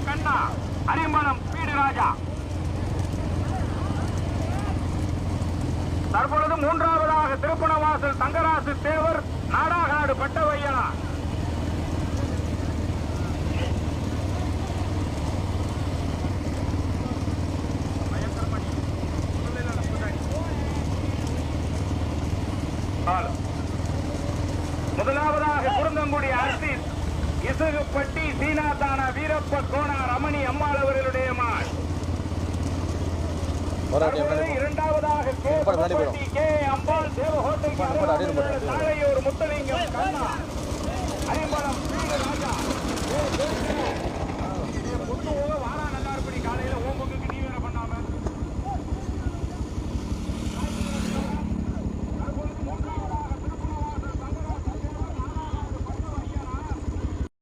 அரிமளம் பீடு ராஜா. தற்பொழுது மூன்றாவதாக திருப்பணவாசல் தங்கராசு தேவர் நாடாகாடு பட்டவையனா முதலாவதாக குருந்தங்குடி அரசின் இசுகுப்பட்டி சீனாதான வீரப்ப கோணா ரமணி அம்மாள் அவர்களுடைய தற்பொழுது இரண்டாவதாக கே. அம்பாள். சாலையூர் முத்தலிங்கம் கண்ணா. ராஜா